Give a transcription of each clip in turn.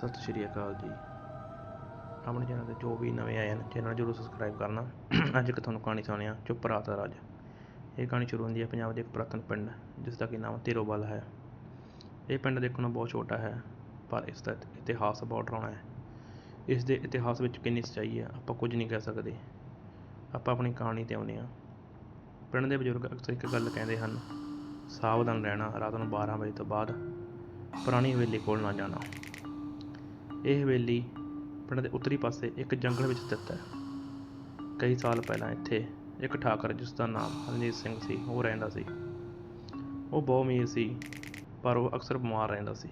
ਸਤਿ ਸ਼੍ਰੀ ਅਕਾਲ ਜੀ। ਆਪਣੇ ਚੈਨਲ ਤੇ ਜੋ ਵੀ ਨਵੇਂ ਆਏ ਹਨ, ਚੈਨਲ ਜਰੂਰ ਸਬਸਕ੍ਰਾਈਬ ਕਰਨਾ। ਅੱਜ ਇੱਕ ਤੁਹਾਨੂੰ ਕਹਾਣੀ ਸੁਣਾਉਂਦੇ ਚੁੱਪ ਰਾਤ ਦਾ ਰਾਜ। ਇਹ ਕਹਾਣੀ ਸ਼ੁਰੂ ਹੁੰਦੀ ਹੈ ਪੰਜਾਬ ਦੇ ਇੱਕ ਪੁਰਾਤਨ ਪਿੰਡ ਜਿਸ ਦਾ ਕਿ ਨਾਮ ਧੀਰੋਵਾਲ ਹੈ। ਇਹ ਪਿੰਡ ਦੇਖਣ ਨੂੰ ਬਹੁਤ ਛੋਟਾ ਹੈ, ਪਰ ਇਸ ਦਾ ਇਤਿਹਾਸ ਬਹੁਤ ਡਰਾਉਣਾ ਹੈ। ਇਸ ਦੇ ਇਤਿਹਾਸ ਵਿੱਚ ਕਿੰਨੀ ਸੱਚਾਈ ਹੈ, ਆਪਾਂ ਕੁਝ ਨਹੀਂ ਕਹਿ ਸਕਦੇ। ਆਪਾਂ ਆਪਣੀ ਕਹਾਣੀ ਤੇ ਆਉਂਦੇ ਹਾਂ। ਪਿੰਡ ਦੇ ਬਜ਼ੁਰਗ ਅਕਸਰ ਇੱਕ ਗੱਲ ਕਹਿੰਦੇ ਹਨ, ਸਾਵਧਾਨ ਰਹਿਣਾ ਰਾਤ ਨੂੰ 12 ਵਜੇ ਤੋਂ ਬਾਅਦ ਪੁਰਾਣੀ ਹਵੇਲੀ ਕੋਲ ਨਾ ਜਾਣਾ। ਇਹ ਹਵੇਲੀ ਪਿੰਡ ਦੇ ਉੱਤਰੀ ਪਾਸੇ ਇੱਕ ਜੰਗਲ ਵਿੱਚ ਸਥਿਤ ਹੈ। ਕਈ ਸਾਲ ਪਹਿਲਾਂ ਇੱਥੇ ਇੱਕ ਠਾਕਰ, ਜਿਸ ਦਾ ਨਾਮ ਰਣਜੀਤ ਸਿੰਘ ਸੀ, ਉਹ ਰਹਿੰਦਾ ਸੀ। ਉਹ ਬਹੁਤ ਅਮੀਰ ਸੀ, ਪਰ ਉਹ ਅਕਸਰ ਬਿਮਾਰ ਰਹਿੰਦਾ ਸੀ।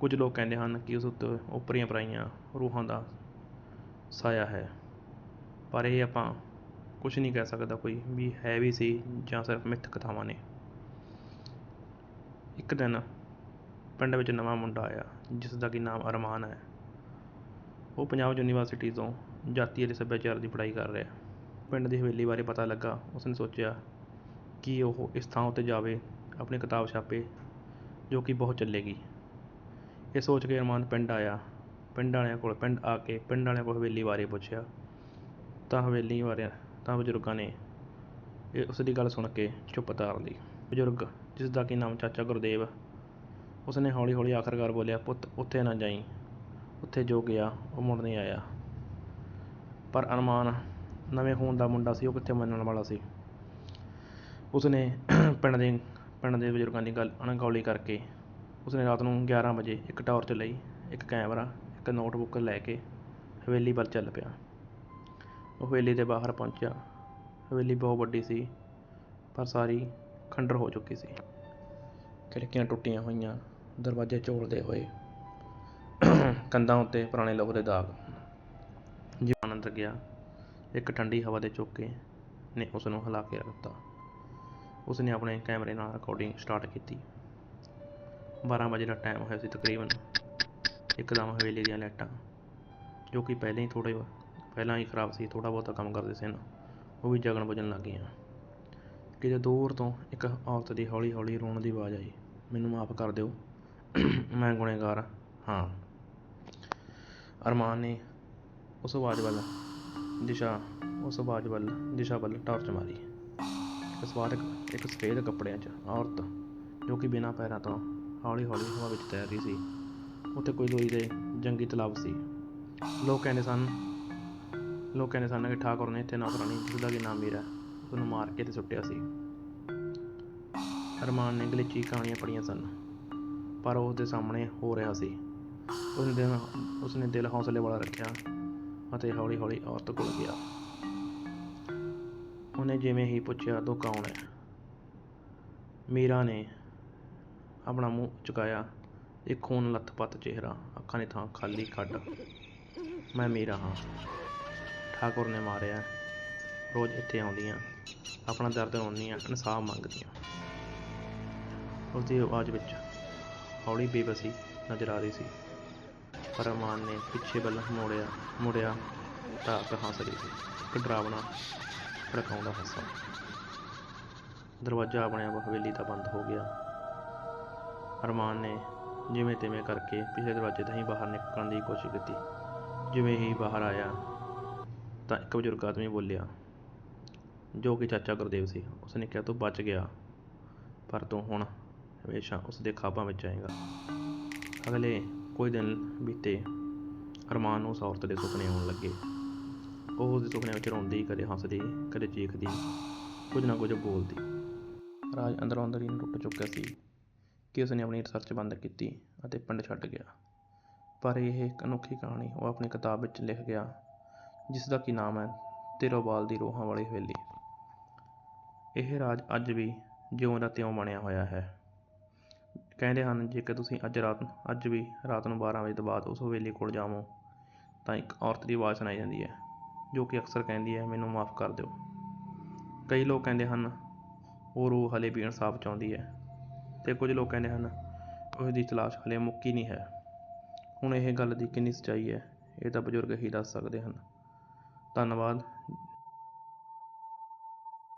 ਕੁਝ ਲੋਕ ਕਹਿੰਦੇ ਹਨ ਕਿ ਉਸ ਉੱਤੇ ਉਪਰੀਆਂ ਪਰਾਈਆਂ ਰੂਹਾਂ ਦਾ ਸਾਇਆ ਹੈ। ਪਰ ਇਹ ਆਪਾਂ ਕੁਝ ਨਹੀਂ ਕਹਿ ਸਕਦਾ ਕੋਈ ਵੀ ਹੈ ਵੀ ਸੀ ਜਾਂ ਸਿਰਫ ਮਿੱਥ ਕਥਾਵਾਂ ਨੇ। ਇੱਕ ਦਿਨ ਪਿੰਡ ਵਿੱਚ ਨਵਾਂ ਮੁੰਡਾ ਆਇਆ, ਜਿਸ ਦਾ ਕਿ ਨਾਮ ਅਰਮਾਨ ਹੈ। ਉਹ ਪੰਜਾਬ ਯੂਨੀਵਰਸਿਟੀ ਤੋਂ ਜਾਤੀ ਅਤੇ ਸੱਭਿਆਚਾਰ ਦੀ ਪੜ੍ਹਾਈ ਕਰ ਰਿਹਾ ਪਿੰਡ ਦੀ ਹਵੇਲੀ ਬਾਰੇ ਪਤਾ ਲੱਗਾ, ਉਸਨੇ ਸੋਚਿਆ ਕਿ ਉਹ ਇਸ ਥਾਂ ਉੱਤੇ ਜਾਵੇ, ਆਪਣੀ ਕਿਤਾਬ ਛਾਪੇ, ਜੋ ਕਿ ਬਹੁਤ ਚੱਲੇਗੀ। ਇਹ ਸੋਚ ਕੇ ਅਰਮਾਨ ਪਿੰਡ ਆਇਆ। ਪਿੰਡ ਵਾਲਿਆਂ ਕੋਲ ਪਿੰਡ ਆ ਕੇ ਪਿੰਡ ਵਾਲਿਆਂ ਕੋਲ ਹਵੇਲੀ ਬਾਰੇ ਪੁੱਛਿਆ। ਤਾਂ ਹਵੇਲੀ ਬਾਰੇ, ਤਾਂ ਬਜ਼ੁਰਗਾਂ ਨੇ ਇਹ ਉਸ ਦੀ ਗੱਲ ਸੁਣ ਕੇ ਚੁੱਪ ਤਾਰ ਲਈ। ਬਜ਼ੁਰਗ, ਜਿਸ ਦਾ ਕਿ ਨਾਮ ਚਾਚਾ ਗੁਰਦੇਵ ਉਸਨੇ ਹੌਲੀ ਹੌਲੀ ਆਖਰਕਾਰ ਬੋਲਿਆ, ਪੁੱਤ, ਉੱਥੇ ਨਾ ਜਾਈਂ। ਉੱਥੇ ਜੋ ਗਿਆ, ਉਹ ਮੁੜ ਨਹੀਂ ਆਇਆ। ਪਰ ਅਰਮਾਨ ਨਵੇਂ ਖੂਨ ਦਾ ਮੁੰਡਾ ਸੀ, ਉਹ ਕਿੱਥੇ ਮੰਨਣ ਵਾਲਾ ਸੀ? ਉਸਨੇ ਪਿੰਡ ਦੇ ਪਿੰਡ ਦੇ ਬਜ਼ੁਰਗਾਂ ਦੀ ਗੱਲ ਅਣਗੌਲੀ ਕਰਕੇ ਉਸਨੇ ਰਾਤ ਨੂੰ 11 ਵਜੇ ਇੱਕ ਟਾਰਚ ਲਈ, ਇੱਕ ਕੈਮਰਾ, ਇੱਕ ਨੋਟਬੁੱਕ ਲੈ ਕੇ ਹਵੇਲੀ ਵੱਲ ਚੱਲ ਪਿਆ। ਉਹ ਹਵੇਲੀ ਦੇ ਬਾਹਰ ਪਹੁੰਚਿਆ। ਹਵੇਲੀ ਬਹੁਤ ਵੱਡੀ ਸੀ, ਪਰ ਸਾਰੀ ਖੰਡਰ ਹੋ ਚੁੱਕੀ ਸੀ। ਖਿੜਕੀਆਂ ਟੁੱਟੀਆਂ ਹੋਈਆਂ ਦਰਵਾਜ਼ੇ ਝੋਲਦੇ ਹੋਏ ਕੰਧਾਂ ਉੱਤੇ ਪੁਰਾਣੇ ਲੋਹ ਦੇ ਦਾਗ। ਜਿਵੇਂ ਅੰਦਰ ਗਿਆ। ਇੱਕ ਠੰਡੀ ਹਵਾ ਦੇ ਝੋਕੇ ਨੇ ਉਸ ਨੂੰ ਹਿਲਾ ਕੇ ਰੱਖ ਦਿੱਤਾ ਉਸ ਨੇ ਆਪਣੇ ਕੈਮਰੇ ਨਾਲ ਰਿਕਾਰਡਿੰਗ ਸਟਾਰਟ ਕੀਤੀ। 12 ਵਜੇ ਦਾ ਟਾਈਮ ਹੋਇਆ ਸੀ ਤਕਰੀਬਨ। ਇੱਕਦਮ ਹਵੇਲੀ ਦੀਆਂ ਲਾਈਟਾਂ, ਜੋ ਕਿ ਪਹਿਲਾਂ ਹੀ ਥੋੜੇ ਪਹਿਲਾਂ ਹੀ ਖਰਾਬ ਸੀ ਥੋੜਾ ਬਹੁਤਾ ਕੰਮ ਕਰਦੇ ਸਨ, ਉਹ ਵੀ ਜਗਣ ਬੁਝਣ ਲੱਗ ਗਈਆਂ। ਕਿਤੇ ਦੂਰ ਤੋਂ ਇੱਕ ਔਰਤ ਦੀ ਹੌਲੀ ਹੌਲੀ ਰੋਣ ਦੀ ਆਵਾਜ਼ ਆਈ। ਮੈਨੂੰ ਮਾਫ ਕਰ ਦਿਓ। ਮੈਂ ਗੁਨੇਗਾਰ ਹਾਂ। ਅਰਮਾਨ ਨੇ ਉਸ ਆਵਾਜ਼ ਵੱਲ ਦਿਸ਼ਾ, ਉਸ ਆਵਾਜ਼ ਵੱਲ ਦਿਸ਼ਾ ਵੱਲ ਟਾਰਚ ਮਾਰੀ। ਇੱਕ ਸਵਾਰਕ ਇੱਕ ਸਫੇਦ ਕੱਪੜਿਆਂ 'ਚ ਔਰਤ ਜੋ ਕਿ ਬਿਨਾਂ ਪੈਰਾਂ ਤੋਂ ਹੌਲੀ ਹੌਲੀ ਹਵਾ ਵਿੱਚ ਤੈਰ ਰਹੀ ਸੀ, ਉੱਥੇ ਕੋਈ ਲੋਈ ਦੇ ਜੰਗੀ ਤਲਾਬ ਸੀ। ਲੋਕ ਕਹਿੰਦੇ ਸਨ, ਲੋਕ ਕਹਿੰਦੇ ਸਨ ਕਿ ਠਾਕੁਰ ਨੇ ਇੱਥੇ ਨੌਕਰਾਨੀ ਜਿਸ ਦਾ ਕਿ ਨਾਮ ਮੀਰਾ ਉਹਨੂੰ ਮਾਰ ਕੇ ਤੇ ਸੁੱਟਿਆ ਸੀ। ਅਰਮਾਨ ਨੇ ਗਲੀਚੀ ਕਹਾਣੀਆਂ ਪੜ੍ਹੀਆਂ ਸਨ। ਪਰ ਉਹ ਦੇ ਸਾਹਮਣੇ ਹੋ ਰਿਹਾ ਸੀ। ਉਸਨੇ ਦਿਲ ਉਸਨੇ ਦਿਲ ਹੌਸਲੇ ਵਾਲਾ ਰੱਖਿਆ ਅਤੇ ਹੌਲੀ ਹੌਲੀ ਔਰਤ ਕੋਲ ਗਿਆ। ਉਹਨੇ ਜਿਵੇਂ ਹੀ ਪੁੱਛਿਆ, ਤੂੰ ਕੌਣ ਹੈ? ਮੀਰਾ ਨੇ ਆਪਣਾ ਮੂੰਹ ਚੁਕਾਇਆ ਇੱਕ ਖੂਨ ਲੱਥਪੱਥ ਚਿਹਰਾ ਅੱਖਾਂ ਦੀ ਥਾਂ ਖਾਲੀ ਖੱਡ। ਮੈਂ ਮੀਰਾ ਹਾਂ। ਠਾਕੁਰ ਨੇ ਮਾਰਿਆ। ਰੋਜ਼ ਇੱਥੇ ਆਉਂਦੀਆਂ। ਆਪਣਾ ਦਰਦ ਰੋਂਦੀਆਂ, ਇਨਸਾਫ ਮੰਗਦੀਆਂ। ਉਸ ਦੀ ਆਵਾਜ਼ ਵਿੱਚ ਹੌਲੀ ਬੇਬਸੀ ਨਜ਼ਰ ਆ ਰਹੀ ਸੀ। ਪਰ ਅਰਮਾਨ ਨੇ ਪਿੱਛੇ ਵੱਲ ਮੋੜਿਆ, ਮੁੜਿਆ ਤਾਂ ਅੱਖ ਹੱਸ ਰਹੀ ਸੀ। ਇੱਕ ਡਰਾਵਣਾ ਭੜਕਾਉਂਦਾ ਹਾਸਾ। ਦਰਵਾਜ਼ਾ ਆਪਣੇ ਆਪ ਹਵੇਲੀ ਦਾ ਬੰਦ ਹੋ ਗਿਆ। ਅਰਮਾਨ ਨੇ ਜਿਵੇਂ ਤਿਵੇਂ ਕਰਕੇ ਪਿਛਲੇ ਦਰਵਾਜ਼ੇ ਤੋਂ ਹੀ ਬਾਹਰ ਨਿਕਲਣ ਦੀ ਕੋਸ਼ਿਸ਼ ਕੀਤੀ। ਜਿਵੇਂ ਹੀ ਬਾਹਰ ਆਇਆ ਤਾਂ ਇੱਕ ਬਜ਼ੁਰਗ ਆਦਮੀ ਬੋਲਿਆ, ਜੋ ਕਿ ਚਾਚਾ ਗੁਰਦੇਵ ਸੀ, ਉਸਨੇ ਕਿਹਾ ਤੂੰ ਬਚ ਗਿਆ, ਪਰ ਤੂੰ ਹੁਣ ਹਮੇਸ਼ਾ ਉਸ ਦੇ ਖਾਬਾਂ ਵਿੱਚ ਆਏਗਾ। ਅਗਲੇ ਕੁਝ ਦਿਨ ਬੀਤੇ ਅਰਮਾਨ ਨੂੰ ਉਸ ਔਰਤ ਦੇ ਸੁਪਨੇ ਆਉਣ ਲੱਗੇ। ਉਹ ਉਸ ਦੇ ਸੁਪਨੇ ਵਿੱਚ ਰੋਂਦੀ, ਕਦੇ ਹੱਸਦੀ, ਕਦੇ ਚੀਖਦੀ, ਕੁਝ ਨਾ ਕੁਝ ਬੋਲਦੀ। ਰਾਜ ਅੰਦਰੋਂ ਅੰਦਰ ਹੀ ਟੁੱਟ ਚੁੱਕਿਆ ਸੀ ਕਿ ਉਸਨੇ ਆਪਣੀ ਰਿਸਰਚ ਬੰਦ ਕੀਤੀ ਅਤੇ ਪਿੰਡ ਛੱਡ ਗਿਆ। ਪਰ ਇਹ ਇੱਕ ਅਨੋਖੀ ਕਹਾਣੀ ਉਹ ਆਪਣੀ ਕਿਤਾਬ ਵਿੱਚ ਲਿਖ ਗਿਆ, ਜਿਸ ਦਾ ਕੀ ਨਾਮ ਹੈ ਤਿਰੋਵਾਲ ਦੀ ਰੋਹਾਂ ਵਾਲੀ ਹਵੇਲੀ। ਇਹ ਰਾਜ ਅੱਜ ਵੀ ਜਿਉਂ ਦਾ ਤਿਉਂ ਬਣਿਆ ਹੋਇਆ ਹੈ। ਕਹਿੰਦੇ ਹਨ, ਜੇਕਰ ਤੁਸੀਂ ਅੱਜ ਰਾਤ ਅੱਜ ਵੀ ਰਾਤ ਨੂੰ 12 ਵਜੇ ਤੋਂ ਬਾਅਦ ਉਸ ਹਵੇਲੀ ਕੋਲ ਜਾਵੋ, ਤਾਂ ਇੱਕ ਔਰਤ ਦੀ ਆਵਾਜ਼ ਸੁਣਾਈ ਜਾਂਦੀ ਹੈ, ਜੋ ਕਿ ਅਕਸਰ ਕਹਿੰਦੀ ਹੈ, ਮੈਨੂੰ ਮਾਫ ਕਰ ਦਿਓ। ਕਈ ਲੋਕ ਕਹਿੰਦੇ ਹਨ, ਉਹ ਰੂਹ ਹਲੇ ਵੀ ਇਨਸਾਫ ਚਾਹੁੰਦੀ ਹੈ। ਅਤੇ ਕੁਝ ਲੋਕ ਕਹਿੰਦੇ ਹਨ ਉਸ ਦੀ ਤਲਾਸ਼ ਹਲੇ ਮੁੱਕੀ ਨਹੀਂ ਹੈ। ਹੁਣ ਇਹ ਗੱਲ ਦੀ ਕਿੰਨੀ ਸੱਚਾਈ ਹੈ, ਇਹ ਤਾਂ ਬਜ਼ੁਰਗ ਹੀ ਦੱਸ ਸਕਦੇ ਹਨ। ਧੰਨਵਾਦ।